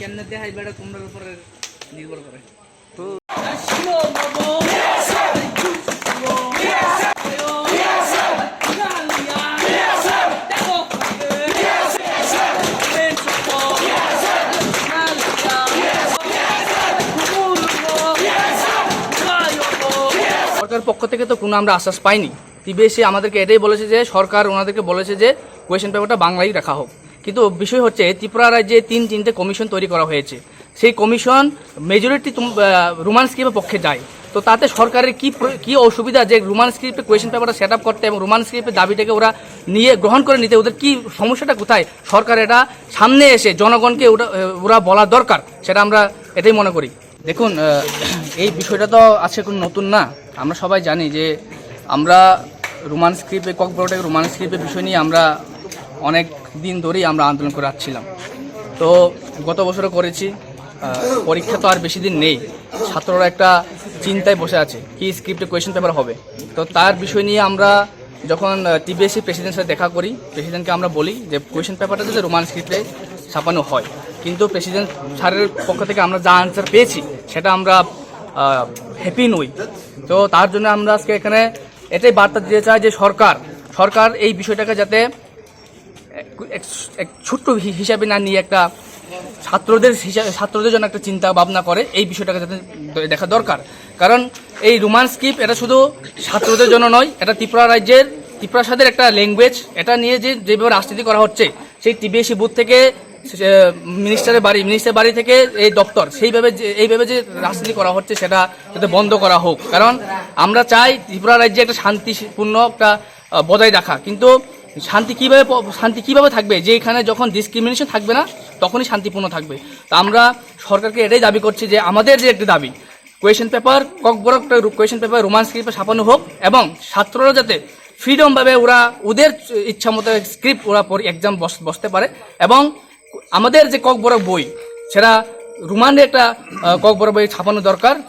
কেমনে দেখাই বেড়া উপরে নির্ভর করে। সরকারের পক্ষ থেকে তো কোনো আমরা আশ্বাস পাইনি। টিবিএসসি আমাদেরকে এটাই বলেছে যে সরকার ওনাদেরকে বলেছে যে কোয়েশ্চেন পেপারটা বাংলায় রাখা হোক। কিন্তু বিষয় হচ্ছে, ত্রিপুরা রাজ্যে তিন তিনটে কমিশন তৈরি করা হয়েছে। সেই কমিশন মেজরিটি রোমান স্ক্রিপ্টের পক্ষে যায়। তো তাতে সরকারের কি কি অসুবিধা যে রোমান স্ক্রিপ্টে কোয়েশ্চেন পেপারটা সেট আপ করতে এবং রোমান স্ক্রিপ্টের দাবিটাকে ওরা নিয়ে গ্রহণ করে নিতে, ওদের কি সমস্যাটা কোথায়? সরকার এটা সামনে এসে জনগণকে ওরা বলা দরকার, সেটা আমরা এটাই মনে করি। দেখুন এই বিষয়টা তো আজকে কোনো নতুন না। আমরা সবাই জানি যে আমরা রোমান স্ক্রিপ্টে ককবরোটেক রোমান স্ক্রিপ্টের বিষয় নিয়ে আমরা অনেক দিন ধরেই আমরা আন্দোলন করে আসছিলাম। তো গত বছরও করেছি পরীক্ষা তো আর বেশি দিন নেই। ছাত্ররা একটা চিন্তায় বসে আছে, কি স্ক্রিপ্টে কোয়েশ্চেন পেপার হবে? তো তার বিষয় নিয়ে আমরা যখন টিবিএসসি প্রেসিডেন্টের সাথে দেখা করি প্রেসিডেন্টকে আমরা বলি যে কোয়েশ্চেন পেপারটা যাতে রোমান স্ক্রিপ্টে ছাপানো হয়। কিন্তু প্রেসিডেন্ট স্যারের পক্ষ থেকে আমরা যা আনসার পেয়েছি, সেটা আমরা হ্যাপি নই। তো তার জন্য আমরা আজকে এখানে এটাই বার্তা দিতে চাই যে সরকার সরকার এই বিষয়টাকে যাতে এক- ছোট্ট হিসাবে না নিয়ে একটা ছাত্রদের হিসাবে ছাত্রদের জন্য একটা চিন্তা ভাবনা করে, এই বিষয়টাকে যাতে দেখা দরকার। কারণ এই রোমান স্ক্রিপ্ট এটা শুধু ছাত্রদের জন্য নয়, এটা ত্রিপুরা রাজ্যের ত্রিপুরাসাদের একটা ল্যাঙ্গুয়েজ, এটা নিয়ে যে, যেভাবে রাজনীতি করা হচ্ছে, সেই টিবিএসি বুথ থেকে মিনিস্টারের বাড়ি মিনিস্টার বাড়ি থেকে এই দপ্তর, সেইভাবে যে, এইভাবে যে রাজনীতি করা হচ্ছে, সেটা যাতে বন্ধ করা হোক। কারণ আমরা চাই ত্রিপুরা রাজ্যে একটা শান্তিপূর্ণ একটা বজায় রাখা। কিন্তু শান্তি কীভাবে শান্তি কীভাবে থাকবে? যে এখানে যখন ডিসক্রিমিনেশন থাকবে না, তখনই শান্তিপূর্ণ থাকবে। তো আমরা সরকারকে এটাই দাবি করছি যে আমাদের যে একটি দাবি question paper Kokborok question paper Roman স্ক্রিপ্টে ছাপানো হোক এবং ছাত্ররা যাতে ফ্রিডমভাবে ওরা ওদের ইচ্ছা মতো স্ক্রিপ্ট ওরা এক্সাম বসতে পারে এবং আমাদের যে ককবরক বই, সেটা রোমানের একটা ককবরক বই ছাপানো দরকার।